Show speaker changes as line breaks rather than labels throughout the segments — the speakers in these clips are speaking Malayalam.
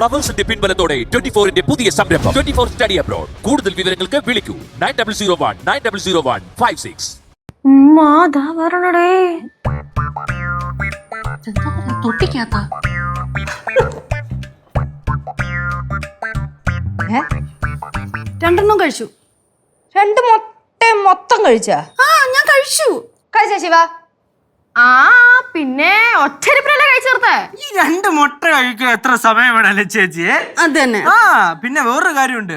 ഫ്ലവേഴ്സിന്റെ പിൻബലത്തോടെ ട്വന്റി ഫോറിന്റെ പുതിയ സംരംഭം. ട്വന്റി ഫോർ സ്റ്റഡി അബ്രോഡ് കൂടുതൽ വിവരങ്ങൾക്ക് വിളിക്കൂ. Nine double zero one nine double zero
one five six
തൊട്ടിക്കാത്ത
രണ്ടെണ്ണം കഴിച്ചു.
രണ്ട് മുട്ട മൊത്തം കഴിച്ചാ?
ആ ഞാൻ കഴിച്ചു.
കഴിച്ചാ ശിവ?
ആ പിന്നെ ഒറ്റരിപ്പിനല്ലേ കഴിച്ചേർത്തേ
ഈ രണ്ട് മുട്ട കഴിക്കാൻ എത്ര സമയം വേണമല്ലേ ചേച്ചി?
അത് തന്നെ.
ആ പിന്നെ വേറൊരു കാര്യമുണ്ട്.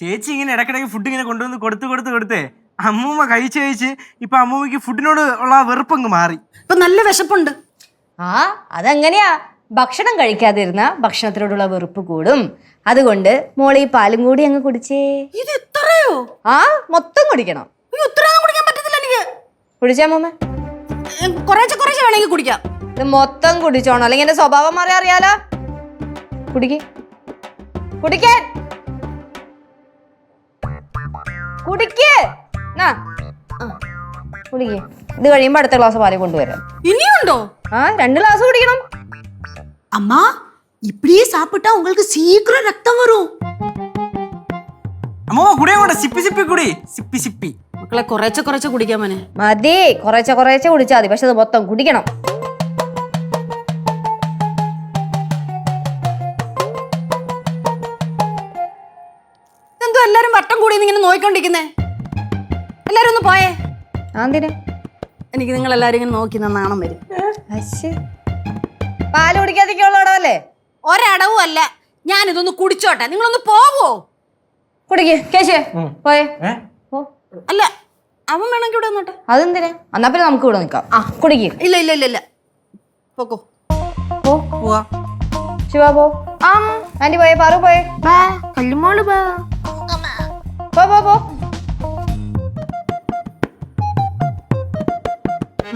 ചേച്ചി ഇങ്ങനെ ഇടക്കിടക്ക് ഫുഡ് ഇങ്ങനെ കൊണ്ടുവന്ന് കൊടുത്ത് കൊടുത്ത് കൊടുത്തേ അമ്മൂമ്മ കഴിച്ച് കഴിച്ച് ഇപ്പൊ അമ്മൂമ്മക്ക് ഫുഡിനോട് ഉള്ള ആ വെറുപ്പങ്ങ് മാറി.
ഇപ്പൊ നല്ല വിശപ്പുണ്ട്.
ആ അതെങ്ങനെയാ? ഭക്ഷണം കഴിക്കാതിരുന്ന ഭക്ഷണത്തിനോടുള്ള വെറുപ്പ് കൂടും. അതുകൊണ്ട് മോളെ ഈ പാലും കൂടി അങ്ങ് കുടിച്ചേ.
ഇത് ഇത്രയോ
ആ മൊത്തം കുടിക്കണം.
ഇത്രയൊന്നും കുടിക്കാൻ പറ്റത്തില്ല എനിക്ക്.
കുടിച്ചാ മോമ
കുറേശ്ശെ കുറേശ്ശെ വേണമെങ്കിൽ കുടിക്കാം
ഇത് മൊത്തം കുടിച്ചോണം അല്ലെങ്കിൽ എന്റെ സ്വഭാവം മാറി അറിയാലോ കുടിക്ക് കുടിക്കാൻ കുടിക്ക് നാ. ആ, കുടിക്ക് ഇത് കഴിയുമ്പോ അടുത്ത ഗ്ലാസ് പാല് കൊണ്ടുവരാം
ഇനിയുണ്ടോ
ആ രണ്ട് ഗ്ലാസ് കുടിക്കണം
அம்மா இப்படியே சாப்பிட்டா உங்களுக்கு சீக்கிரம் ரத்தம் வரும்
അമ്മൂമ്മ കുടിയാൻ കൂടെ സിപ്പി സിപ്പി കുടി സിപ്പി സിപ്പി
മക്കളെ കുറേശ്ശെ കുറേശ്ശെ കുടിക്കാൻ മോനെ.
മതി കുറേശ്ശെ കുറേശ്ശെ കുടിച്ചാൽ മതി. പക്ഷെ അത് മൊത്തം കുടിക്കണം.
എന്തോ എല്ലാരും വട്ടം കൂടി ഇങ്ങനെ നോയിക്കൊണ്ടിരിക്കുന്നേ? എല്ലാരും ഒന്ന് പോയേ.
ആന്തിന്
എനിക്ക് നിങ്ങൾ എല്ലാരും ഇങ്ങനെ നോക്കി നാണം വരും.
പാൽ കുടിക്കാതിരിക്കുള്ളടോ അല്ലേ
ഒരടവും അല്ല. ഞാൻ ഇതൊന്ന് കുടിച്ചോട്ടെ. നിങ്ങളൊന്ന് പോവോ.
കുടിക്ക്. കേശേ പോയേ.
അല്ല അവൻ വേണമെങ്കിൽ ഇവിടെ വന്നോട്ടെ.
അതെന്തിനാ? എന്നാ പിന്നെ നമുക്ക് ഇവിടെ നിൽക്കാം. ആ. കുടിക്ക്.
ഇല്ല ഇല്ല ഇല്ല ഇല്ല. പോക്കോ.
പോ.
പോവാ.
ശിവ പോ. ആന്റി പോയേ പാറു പോയേ.
കല്ലുമോൾ ബാ
പോ പോ പോ.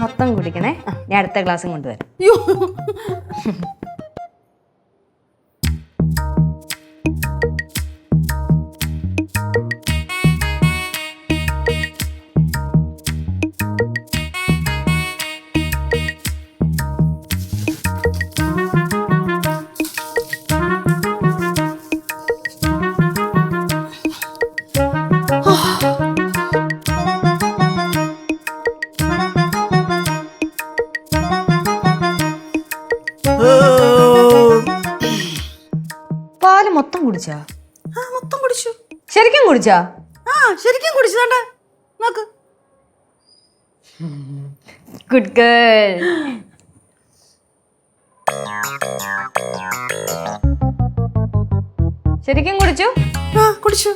മൊത്തം കുടിക്കണേ. ഞാൻ അടുത്ത ക്ലാസ്സും കൊണ്ടുവരാം. മൊത്തം കുടിച്ചാ?
ആ മൊത്തം കുടിച്ചു.
ശരിക്കും കുടിച്ചാ?
ആ ശരിക്കും കുടിച്ചു. വേണ്ട നോക്ക്.
ഗുഡ് ഗേൾ ശരിക്കും കുടിച്ചു?
ആ കുടിച്ചു.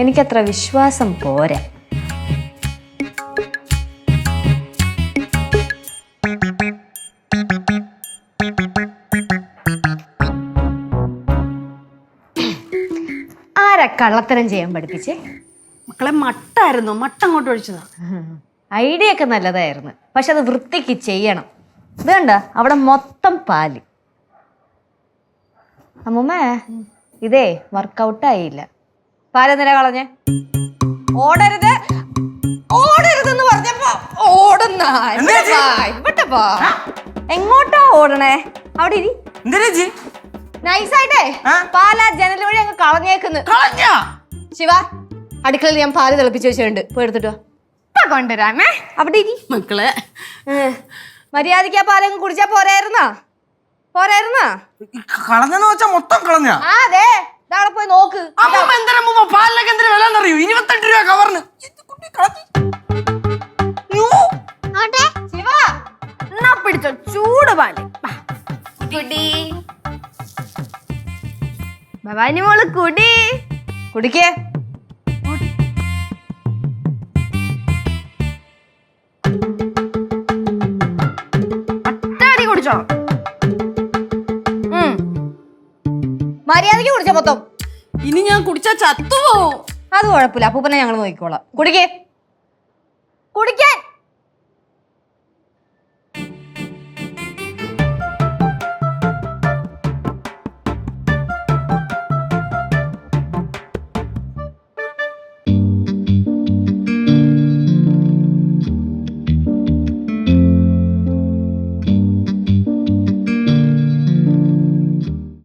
എനിക്കത്ര വിശ്വാസം പോരാ. ആരാ കള്ളത്തരം ചെയ്യാൻ പഠിപ്പിച്ചേ.
മക്കളെ മട്ടായിരുന്നു മട്ട അങ്ങോട്ട് ഒഴിച്ചതാ.
ഐഡിയ ഒക്കെ നല്ലതായിരുന്നു. പക്ഷെ അത് വൃത്തിക്ക് ചെയ്യണം. ഇത് കണ്ട? അവിടെ മൊത്തം പാൽ. അമ്മൂമ്മ ഇതേ വർക്കൗട്ട് ആയില്ല. പാലെന്തിനാ കളഞ്ഞേ? ഓടരുത്. ഓടരുതെന്ന് പറഞ്ഞപ്പോ ഓടുന്ന. എങ്ങോട്ടാ ഓടണേ? അവിടെ ഇരി. നൈസായിട്ടേ
ആ?
പാലാ ജനൽ വഴി അങ്ങ് കളഞ്ഞേക്കുന്നു.
കളഞ്ഞ?
ശിവ അടുക്കളയിൽ ഞാൻ പാൽ തിളപ്പിച്ച് വെച്ചിട്ടുണ്ട്. പോയി എടുത്തിട്ടോ കൊണ്ടുവരാമേ. അവിടെ ഇരി.
മക്കളെ.
മര്യാദയ്ക്ക് മര്യാദയ്ക്ക് ആ പാലങ്ങ് കുടിച്ചാ പോരായിരുന്നാ? പോരായിരുന്നാ?
കളഞ്ഞെന്ന് വെച്ചാ മൊത്തം കളഞ്ഞ.
ആ അതെ. അവിടെ പോയി നോക്ക്.
അമ്മൂമ്മ എന്തിനാ അമ്മൂമ്മ പാലിനൊക്കെ എന്തിനാ വില എന്നറിയോ? ഇരുപത്തെട്ട് രൂപ കവറിന്. ഇത് കുട്ടി കളഞ്ഞു. യ്യോ.
ശിവ.
എന്നാ പിടിച്ചോ? ചൂട് പാൽ. കുടി ഭവാനി മോൾ കുടി.
കുടിക്കേ.
ഒറ്റയടി കുടിച്ചോ.
മര്യാദയ്ക്ക് കുടിച്ച മൊത്തം.
ഇനി ഞാൻ കുടിച്ചാ ചത്തുപോവും.
അത് കുഴപ്പമില്ല. അപ്പൂപ്പനെ ഞങ്ങൾ നോക്കിക്കോളാം. കുടിക്കേ. കുടിക്കാൻ.